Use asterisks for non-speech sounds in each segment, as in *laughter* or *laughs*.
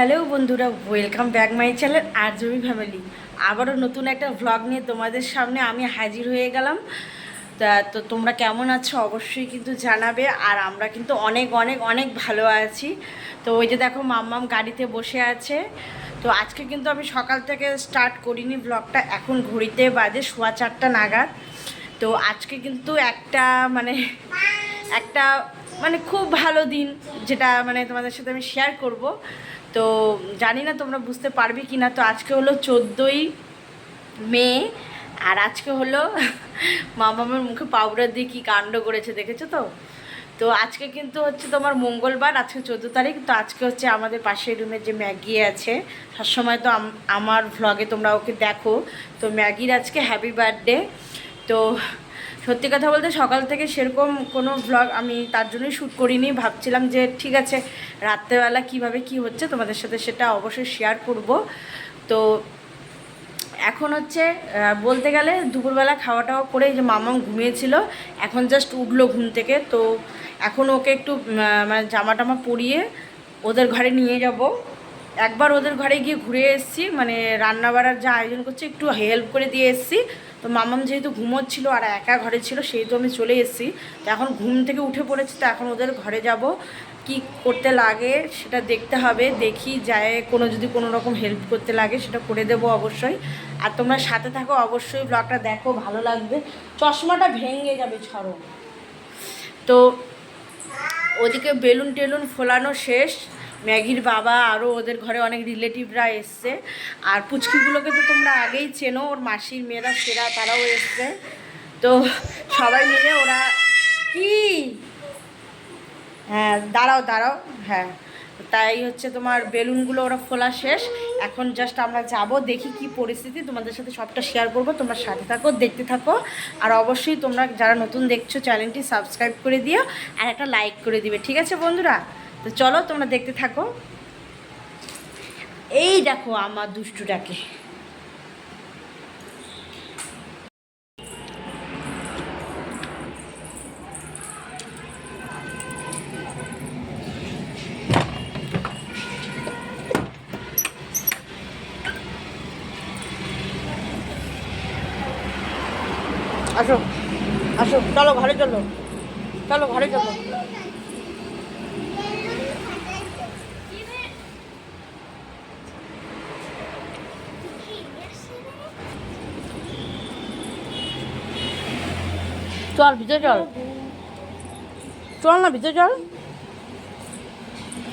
Hello বন্ধুরা welcome back my channel আর জমি ফ্যামিলি আবারও নতুন একটা ভ্লগ নিয়ে তোমাদের সামনে আমি হাজির হয়ে গেলাম। তা, তো তোমরা কেমন আছো অবশ্যই কিন্তু জানাবে, আর আমরা কিন্তু অনেক অনেক অনেক ভালো আছি। তো ওই যে দেখো, মাম্মাম গাড়িতে বসে আছে। তো আজকে কিন্তু আমি সকাল থেকে স্টার্ট করিনি ব্লগটা এখন ঘড়িতে বাজে সোয়া চারটা নাগাদ। তো আজকে কিন্তু একটা মানে একটা মানে খুব ভালো দিন, যেটা মানে তোমাদের সাথে আমি শেয়ার করব। তো জানি না তোমরা বুঝতে পারবে কি না তো আজকে হলো চোদ্দোই মে, আর আজকে হলো মামামের মুখে পাউডার দিয়ে কী কাণ্ড করেছে দেখেছ তো? তো আজকে কিন্তু হচ্ছে তোমার মঙ্গলবার, আজকে চোদ্দ তারিখ, তো আজকে হচ্ছে আমাদের পাশের রুমের যে ম্যাগি আছে, সবসময় তো আমার ভ্লগে তোমরা ওকে দেখো। তো ম্যাগির আজকে হ্যাপি বার্থডে তো সত্যি কথা বলতে সকাল থেকে সেরকম কোনো ভ্লগ আমি তার জন্যই শ্যুট করিনি। ভাবছিলাম যে ঠিক আছে, রাত্রেবেলা কীভাবে কি হচ্ছে তোমাদের সাথে সেটা অবশ্যই শেয়ার করব। তো এখন হচ্ছে বলতে গেলে দুপুরবেলা খাওয়া টাওয়া করে যে মামাম ঘুমিয়েছিল, এখন জাস্ট উঠল ঘুম থেকে। তো এখন ওকে একটু মানে জামা টামা পরিয়ে ওদের ঘরে নিয়ে যাব। একবার ওদের ঘরে গিয়ে ঘুরে এসেছি মানে রান্না বাড়ার যা আয়োজন করছে, একটু হেল্প করে দিয়ে এসেছি। তো মামাম যেহেতু ঘুমোচ্ছিল আর একা ঘরে ছিল, সেহেতু আমি চলে এসেছি। তো এখন ঘুম থেকে উঠে পড়েছি, তো এখন ওদের ঘরে যাব। কি করতে লাগে সেটা দেখতে হবে। দেখি যায় কোনো যদি কোনো রকম হেল্প করতে লাগে সেটা করে দেবো অবশ্যই। আর তোমরা সাথে থাকো, অবশ্যই ব্লগটা দেখো, ভালো লাগবে। চশমাটা ভেঙে যাবে, ছড়ো। তো ওদিকে বেলুন টেলুন ফোলানো শেষ। ম্যাগির বাবা আরও ওদের ঘরে অনেক রিলেটিভরা এসছে। আর পুচকিগুলোকে তো তোমরা আগেই চেনো, ওর মাসির মেয়েরা সেরা, তারাও এসছে। তো সবাই মিলে ওরা কি? হ্যাঁ দাঁড়াও দাঁড়াও হ্যাঁ। তাই হচ্ছে তোমার বেলুনগুলো ওরা খোলা শেষ। এখন জাস্ট আমরা যাব, দেখি কি পরিস্থিতি। তোমাদের সাথে সবটা শেয়ার করব, তোমরা সাথে থাকো, দেখতে থাকো। আর অবশ্যই তোমরা যারা নতুন দেখছ চ্যানেলটি সাবস্ক্রাইব করে দিও, আর একটা লাইক করে দিবে, ঠিক আছে বন্ধুরা? তো চলো, তোমরা দেখতে থাকো। এই দেখো আমার দুষ্টুটাকে। আসো আসো, চলো ঘরে চলো চলো ঘরে চলো। চল ভিতরে চল। চল না ভিতরে চল।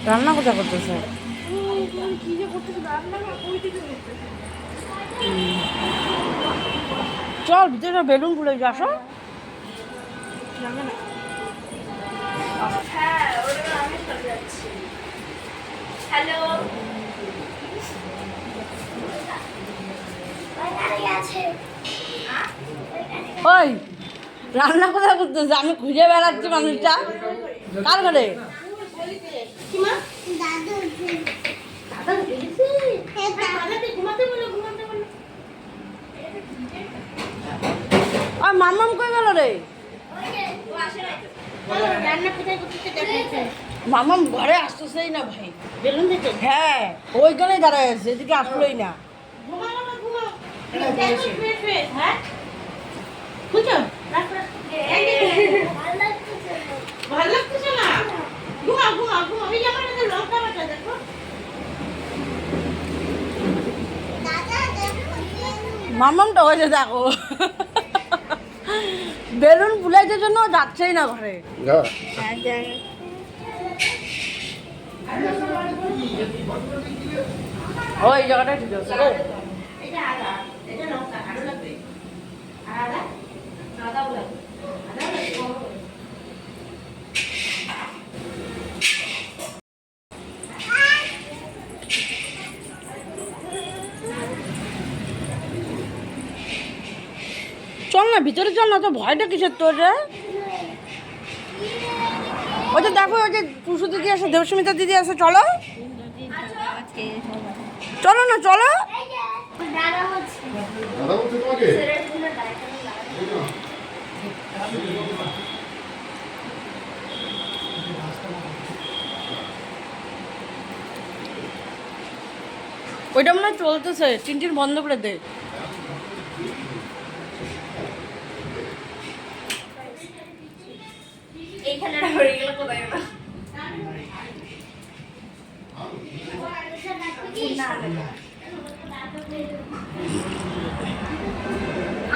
রান্না কোথায় করতেছে? চল ভিতরে চল, বেলুন খুলে আসো। ওই রান্না কোথায় করতেছে আমি খুঁজে বেড়াচ্ছি মানুষটা। কার ঘরে? আর মাম্মাম কই গেল রে? মামাম ঘরে আসতেছেই না ভাই। হ্যাঁ ওইখানেই দাঁড়ায় আছে এদিকে আসলোই না। ঘুমাও হ্যাঁ? ভালো লাগতেছে না ঘুমাও ঘুমাও ঘুমাও এই আমার কাছে লঙ্কা বাটা দেখো মামামটা হয়েছে দেখো। বেলুন ফুলাইতে জন্য যাচ্ছেই না ঘরে। ওই জায়গাটা ঠিক আছে রে। এটা আদা এটা লঙ্কা আরও লাগবে আর আদা আদাও লাগবে আদা লাগবে চল না ভিতরে চল না তো ভয়টা কিসের তোর রে? ওই যে দেখো, ওই যে টুসু দিদি আছে, দেবস্মিতা দিদি আছে, চলো। চলো না, চলো। ওইটা মনে হয় চলতেছে, টিনটিন বন্ধ করে দে এইখানে হয়ে গেল কোথায় গেল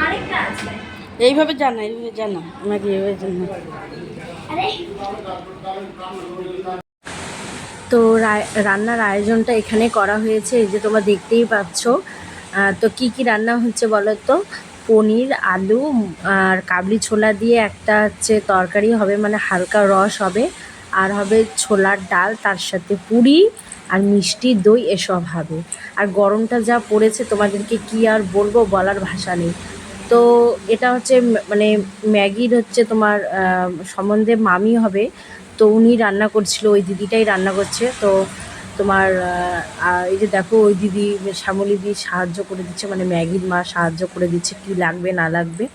আরেকটা আছে এইভাবে জানা এইভাবে জানা আমাকে এইভাবে জানা তো রান্নার আয়োজনটা এখানে করা হয়েছে, এই যে তোমরা দেখতেই পাচ্ছ। তো কি কি রান্না হচ্ছে বলো তো? পনির, আলু আর কাবলি ছোলা দিয়ে একটা হচ্ছে তরকারি হবে মানে হালকা রস হবে। আর হবে ছোলার ডাল, তার সাথে পুরি আর মিষ্টি, দই, এসব হবে। আর গরমটা যা পড়েছে, তোমাদেরকে কি আর বলব বলার ভাষা নেই। তো এটা হচ্ছে মানে ম্যাগির হচ্ছে তোমার সম্বন্ধে মামি হবে। তো উনি রান্না করছিল, ওই দিদিটাই রান্না করছে। তো তোমার এই যে দেখো ওই দিদি, শ্যামলি দি সাহায্য করে দিচ্ছে মানে ম্যাগির মা সাহায্য করে দিচ্ছে, কি লাগবে, না লাগবে।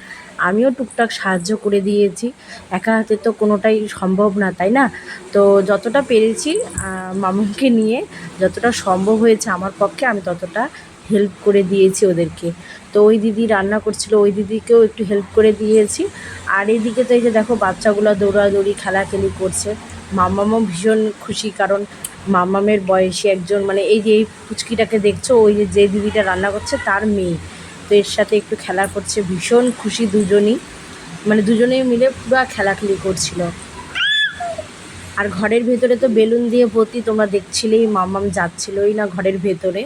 আমিও টুকটাক সাহায্য করে দিয়েছি। একা হাতে তো কোনোটাই সম্ভব না, তাই না? তো যতটা পেরেছি মামুকে নিয়ে যতটা সম্ভব হয়েছে আমার পক্ষে, আমি ততটা হেল্প করে দিয়েছি ওদেরকে। তো ওই দিদি রান্না করছিল, ওই দিদিকেও একটু হেল্প করে দিয়েছি। আর এইদিকে তো এই যে দেখো বাচ্চাগুলো দৌড়াদৌড়ি, খেলাখেলি করছে। মামামও ভীষণ খুশি কারণ মামামের বয়সী একজন মানে এই যে এই পুচকিটাকে দেখছ, ওই যে যে দিদিটা রান্না করছে তার মেয়ে। তো এর সাথে একটু খেলা করছে, ভীষণ খুশি দুজনই। মানে দুজনেই মিলে পুরো খেলাখেলি করছিল। আর ঘরের ভেতরে তো বেলুন দিয়ে প্রতি তোমরা দেখছিলেই মামাম যাচ্ছিলই না ঘরের ভেতরে।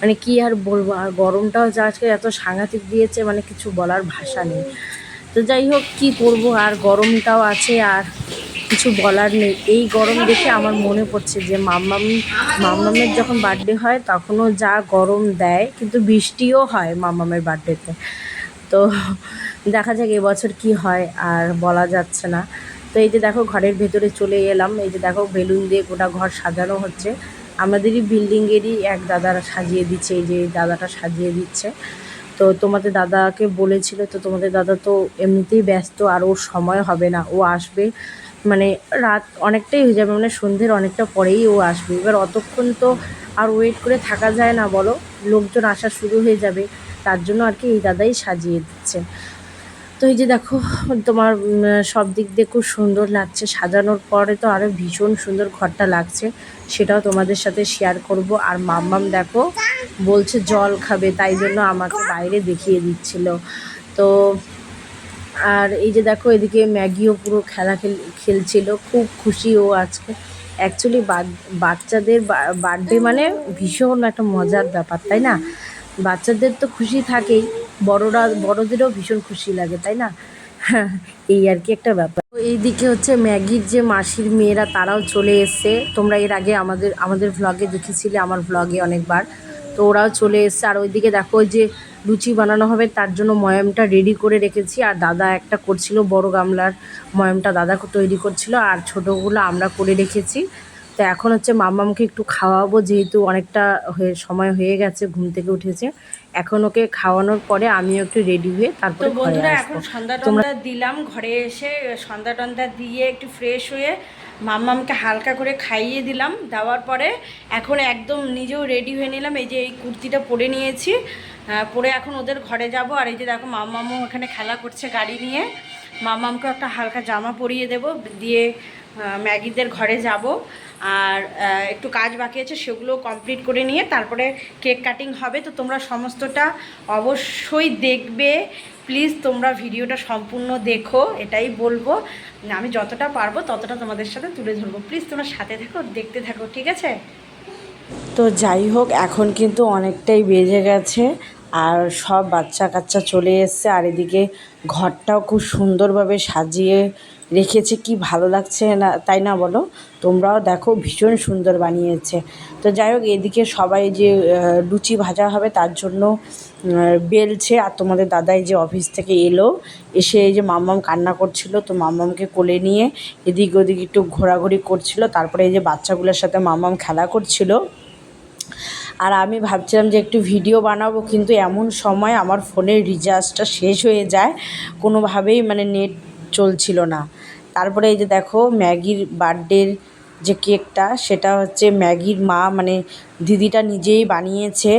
মানে কি আর বলব, আর গরমটাও যা আজকে এত সাংঘাতিক দিয়েছে মানে কিছু বলার ভাষা নেই। তো যাই হোক, কী করব, আর গরমটাও আছে, আর কিছু বলার নেই। এই গরম দেখে আমার মনে পড়ছে যে মাম্মাম মাম্মামের যখন বার্থডে হয়, তখনও যা গরম দেয়, কিন্তু বৃষ্টিও হয় মাম্মামের বার্থডেতে। তো দেখা যাক এবছর কি হয়, আর বলা যাচ্ছে না। তো এই যে দেখো ঘরের ভেতরে চলে এলাম। এই যে দেখো বেলুন দিয়ে গোটা ঘর সাজানো হচ্ছে। আমাদেরই বিল্ডিংয়েরই এক দাদারা সাজিয়ে দিচ্ছে, এই যে দাদাটা সাজিয়ে দিচ্ছে। তো তোমাদের দাদাকে বলেছিল, তো তোমাদের দাদা তো এমনিতেই ব্যস্ত, আর ওর সময় হবে না। ও আসবে মানে রাত অনেকটাই হয়ে যাবে মানে সন্ধ্যের অনেকটা পরেই ও আসবে। এবার অতক্ষণ তো আর ওয়েট করে থাকা যায় না, বলো। লোকজন আসা শুরু হয়ে যাবে। তার জন্য আর কি এই দাদাই সাজিয়ে দিচ্ছে। তো এই যে দেখো, তোমার সব দিক দিয়ে খুব সুন্দর লাগছে। সাজানোর পরে তো আরও ভীষণ সুন্দর ঘরটা লাগছে। সেটাও তোমাদের সাথে শেয়ার করব। আর মাম্মাম দেখো, বলছে জল খাবে, তাই জন্য আমাকে বাইরে দেখিয়ে দিচ্ছিল। তো, আর এই যে দেখো, এদিকে ম্যাগিও পুরো খেলা খেল, খেলছিল। খুব খুশি ও আজকে। অ্যাকচুয়ালি বাচ্চাদের বার্থডে মানে ভীষণ একটা মজার ব্যাপার, তাই না? বাচ্চাদের তো খুশি থাকেই, বড়রা, বড়দেরও ভীষণ খুশি লাগে, তাই না? *laughs* এই আর কি একটা ব্যাপার। তো এইদিকে হচ্ছে ম্যাগির যে মাসির মেয়েরা, তারাও চলে এসছে। তোমরা এর আগে আমাদের আমাদের ভ্লগে দেখেছিলে, আমার ভ্লগে অনেকবার। তো ওরাও চলে এসছে। আর ওইদিকে দেখো যে লুচি বানানো হবে, তার জন্য ময়ামটা রেডি করে রেখেছি। আর দাদা একটা করছিল, বড় গামলার ময়ামটা দাদা তৈরি করছিল। আর ছোটোগুলো আমরা করে রেখেছি। তো এখন হচ্ছে মামামকে একটু খাওয়াবো যেহেতু অনেকটা হয়ে সময় হয়ে গেছে ঘুম থেকে উঠেছে। এখন ওকে খাওয়ানোর পরে আমিও একটু রেডি হয়ে তারপরে বন্ধুরা এখন সন্ধ্যা টন্ধা দিলাম ঘরে এসে সন্ধ্যা টন্ধা দিয়ে একটু ফ্রেশ হয়ে মাম্মামকে হালকা করে খাইয়ে দিলাম। দেওয়ার পরে এখন একদম নিজেও রেডি হয়ে নিলাম এই যে এই কুর্তিটা পরে নিয়েছি। পরে এখন ওদের ঘরে যাব। আর এই যে দেখো মাম্মামও এখানে খেলা করছে গাড়ি নিয়ে। মাম্মামকে একটা হালকা জামা পরিয়ে দেব দিয়ে ম্যাগিদের ঘরে যাব। আর একটু কাজ বাকি আছে, সেগুলো কমপ্লিট করে নিয়ে তারপরে কেক কাটিং হবে। তো তোমরা সমস্তটা অবশ্যই দেখবে। প্লিজ তোমরা ভিডিওটা সম্পূর্ণ দেখো, এটাই বলব। আমি যতটা পারব ততটা তোমাদের সাথে তুলে ধরবো। প্লিজ তোমরা সাথে থাকো, দেখতে থাকো, ঠিক আছে? তো যাই হোক, এখন কিন্তু অনেকটাই বেজে গেছে আর সব বাচ্চা কাচ্চা চলে এসছে। আর এদিকে ঘরটাও খুব সুন্দরভাবে সাজিয়ে রেখেছে, কি ভালো লাগছে না, তাই না বলো? তোমরাও দেখো, ভীষণ সুন্দর বানিয়েছে। তো যাই হোক, এদিকে সবাই যে লুচি ভাজা হবে তার জন্য বেলছে। আর তোমাদের দাদাই যে অফিস থেকে এলো, এসে এই যে মাম্মাম কান্না করছিল, তো মাম্মামকে কোলে নিয়ে এদিক ওদিক একটু ঘোরাঘুরি করছিল। তারপরে এই যে বাচ্চাগুলোর সাথে মাম্মাম খেলা করছিল। আর আমি ভাবছিলাম যে একটু ভিডিও বানাবো, কিন্তু এমন সময় আমার ফোনের রিচার্জটা শেষ হয়ে যায়। কোনোভাবেই মানে নেট চলছিল না। তারপরে এই যে দেখো, ম্যাগির বার্থডের যে কেকটা সেটা হচ্ছে ম্যাগির মা মানে দিদিটা নিজেই বানিয়েছে।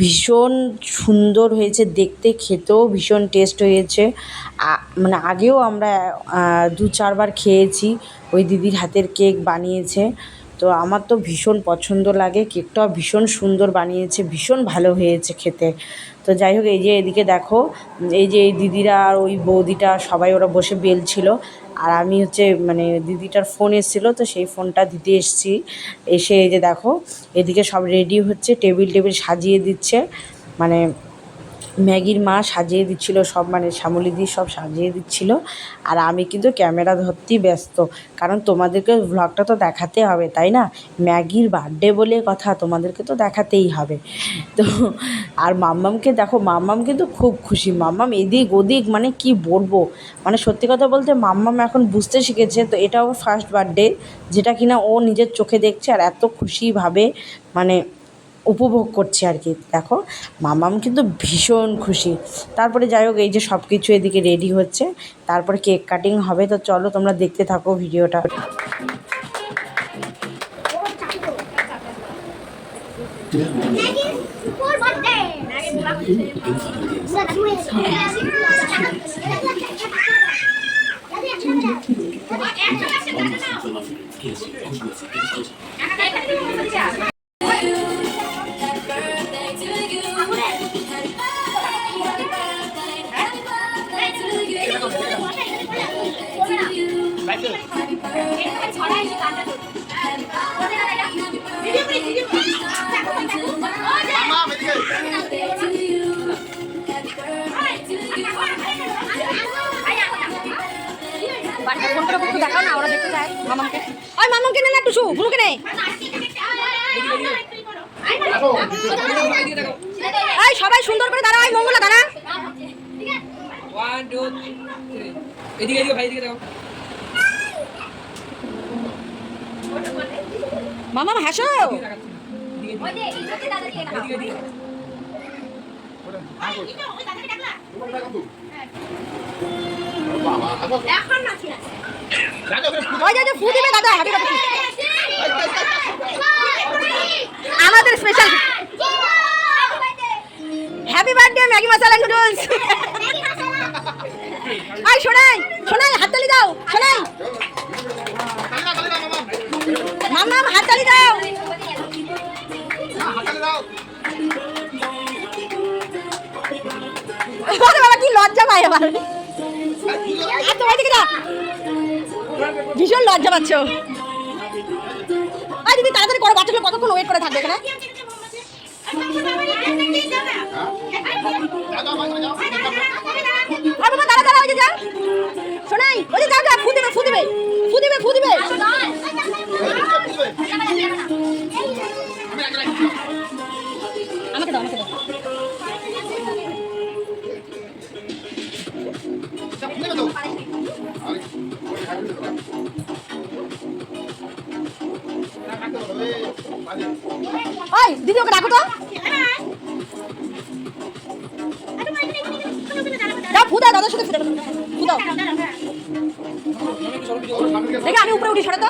ভীষণ সুন্দর হয়েছে, দেখতে খেতেও ভীষণ টেস্ট হয়েছে। মানে আগেও আমরা দু চারবার খেয়েছি, ওই দিদির হাতের কেক বানিয়েছে। তো আমার তো ভীষণ পছন্দ লাগে কেকটাও ভীষণ সুন্দর বানিয়েছে, ভীষণ ভালো হয়েছে খেতে। তো যাই হোক, এই যে এদিকে দেখো, এই যে এই দিদিরা আর ওই বৌদিটা সবাই ওরা বসে বেলছিল, আর আমি হচ্ছে মানে দিদিটার ফোন এসেছিল, তো সেই ফোনটা দিতে এসেছি। এসে এই যে দেখো, এদিকে সব রেডি হচ্ছে, টেবিল টেবিল সাজিয়ে দিচ্ছে মানে ম্যাগির মা সাজিয়ে দিচ্ছিল, সব মানে শ্যামলি দি সব সাজিয়ে দিচ্ছিল। আর আমি কিন্তু ক্যামেরা ধরতেই ব্যস্ত, কারণ তোমাদেরকে ভ্লগটা তো দেখাতে হবে, তাই না? ম্যাগির বার্থডে বলে কথা তোমাদেরকে তো দেখাতেই হবে। তো আর মাম্মামকে দেখো, মাম্মাম কিন্তু খুব খুশি। মাম্মাম এদিক ওদিক মানে কি বলব? মানে সত্যি কথা বলতে মাম্মাম এখন বুঝতে শিখেছে, তো এটা ওর ফার্স্ট বার্থডে যেটা কিনা ও নিজের চোখে দেখছে আর এত খুশিভাবে মানে উপভোগ করছে আর কি দেখো মামাম কিন্তু ভীষণ খুশি তারপরে যাই হোক এই যে সব কিছু এদিকে রেডি হচ্ছে তারপরে কেক কাটিং হবে তো চলো তোমরা দেখতে থাকো ভিডিওটা মামা বাচ্চা ফোন করে একটু দেখাও না ওরা দেখতে চায়। মামাকে। ওই মামাকে নে না একটু শু বুলুকে নে। এই সবাই সুন্দর করে দাঁড়াও এই মঙ্গলা দাঁড়া। এদিকে এদিকে ভাই এদিকে দেখো মামা হাসো ওই আমাদের special happy birthday Maggi masala noodles I শোনাই শোনাই হাততালি দাও শোনাই মাম্মাম হাততালি দাও। বাবা, কি লজ্জা পায় আবার আর তোমার দিকে দাও ভীষণ লজ্জা পাচ্ছ। আর দিদি তাড়াতাড়ি করো, বাচ্চাগুলো কতক্ষণ ওয়েট করে থাকবে এখানে? আর বাবা, দাঁড়া দাঁড়া যে শোনাই ওই যে ওই দিদি ওকে ডাকো তো। দাও ফু দাদার সাথে ফুদা দেখে আমি উপরে উঠি সরে তো।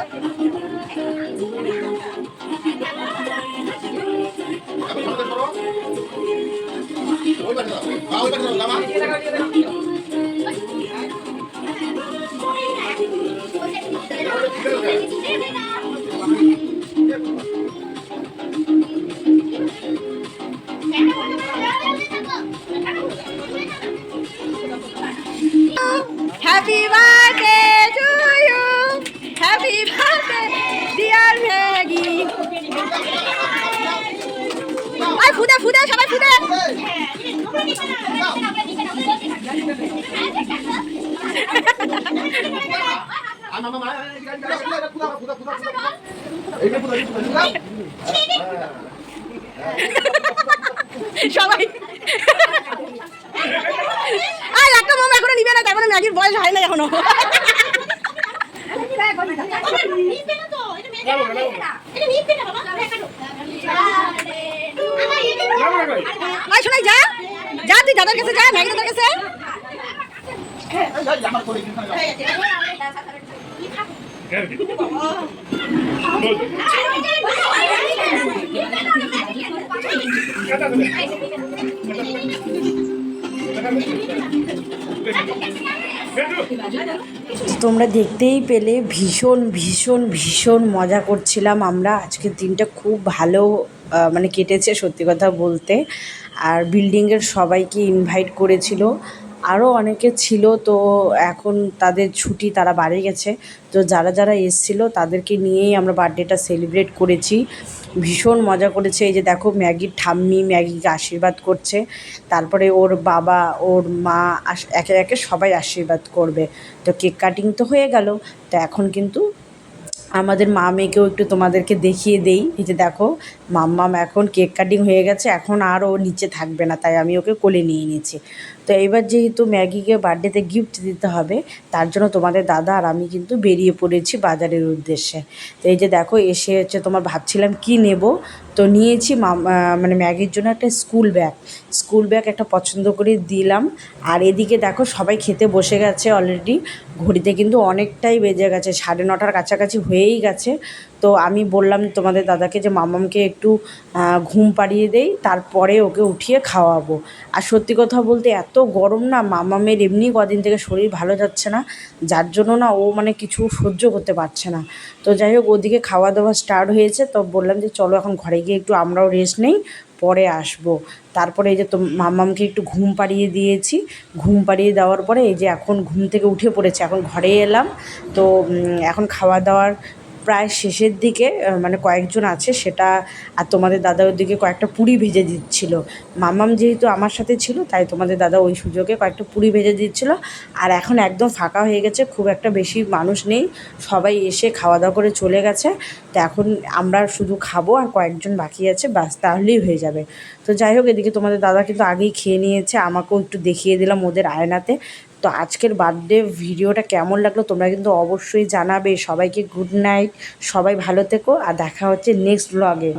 Happy birthday to you happy birthday dear Maggi I ফুদে ফুদে সবাই ফুদা। *laughs* সবাই আর একটা মামা এখনও নিবে ম্যাগির বয়স হয় না এখনও। শোনাই যা। যা তুই দাদার দাদার আমার করে তোমরা দেখতেই পেলে ভীষণ ভীষণ ভীষণ মজা করছিলাম আমরা। আজকের দিনটা খুব ভালো মানে কেটেছে সত্যি কথা বলতে। আর বিল্ডিংয়ের সবাইকে ইনভাইট করেছিল। আরও অনেকে ছিল, তো এখন তাদের ছুটি, তারা বাড়ি গেছে। তো যারা যারা এসেছিল, তাদেরকে নিয়েই আমরা বার্থডেটা সেলিব্রেট করেছি। ভীষণ মজা করেছে। এই যে দেখো, ম্যাগির ঠাম্মি ম্যাগিকে আশীর্বাদ করছে। তারপরে ওর বাবা, ওর মা একে একে সবাই আশীর্বাদ করবে। তো কেক কাটিং তো হয়ে গেল। তো এখন কিন্তু আমাদের মা মেয়েকেও একটু তোমাদেরকে দেখিয়ে দেই। এই যে দেখো, মাম্মাম এখন কেক কাটিং হয়ে গেছে। এখন আর ও নিচে থাকবে না, তাই আমি ওকে কোলে নিয়ে নিয়েছি। তো এবার যেহেতু ম্যাগিকে বার্থডেতে গিফট দিতে হবে, তার জন্য তোমাদের দাদা আর আমি কিন্তু বেরিয়ে পড়েছি বাজারের উদ্দেশ্যে। তো এই যে দেখো, এসে হচ্ছে তোমার ভাবছিলাম কি নেব? তো নিয়েছি মানে ম্যাগির জন্য একটা স্কুল ব্যাগ স্কুল ব্যাগ একটা পছন্দ করে দিলাম। আর এদিকে দেখো, সবাই খেতে বসে গেছে অলরেডি ঘড়িতে কিন্তু অনেকটাই বেজে গেছে, সাড়ে নটার কাছাকাছি হয়েই গেছে। তো আমি বললাম তোমাদের দাদাকে যে, মামামকে একটু ঘুম পাড়িয়ে দেই, তারপরে ওকে উঠিয়ে খাওয়াবো। আর সত্যি কথা বলতে এত গরম না মামামের এমনি কদিন থেকে শরীর ভালো যাচ্ছে না, যার জন্য না ও মানে কিছু সহ্য করতে পারছে না। তো যাই হোক, ওদিকে খাওয়া দাওয়া স্টার্ট হয়েছে, তো বললাম যে চলো এখন ঘরে গিয়ে একটু আমরাও রেস্ট নেই, পরে আসব। তারপরে এই যে তো মাম্মামকে একটু ঘুম পাড়িয়ে দিয়েছি। ঘুম পাড়িয়ে দেওয়ার পরে এই যে এখন ঘুম থেকে উঠে পড়েছে, এখন ঘরে এলাম। তো এখন খাওয়া দাওয়ার প্রায় শেষের দিকে মানে কয়েকজন আছে সেটা আর তোমাদের দাদা ওদিকে কয়েকটা পুরি ভেজে দিচ্ছিল। মামাম যেহেতু আমার সাথে ছিল, তাই তোমাদের দাদা ওই সুযোগে কয়েকটা পুরি ভেজে দিচ্ছিল। আর এখন একদম ফাঁকা হয়ে গেছে, খুব একটা বেশি মানুষ নেই, সবাই এসে খাওয়া দাওয়া করে চলে গেছে। তো এখন আমরা শুধু খাব আর কয়েকজন বাকি আছে বাস তাহলেই হয়ে যাবে। তো যাই হোক, এদিকে তোমাদের দাদা কিন্তু আগেই খেয়ে নিয়েছে, আমাকেও একটু দেখিয়ে দিলাম ওদের আয়নাতে। তো আজকের বার্থডে ভিডিওটা কেমন লাগল তোমরা কিন্তু অবশ্যই জানাবে। সবাইকে গুড নাইট, সবাই ভালো থেকো, আর দেখা হচ্ছে নেক্সট ব্লগে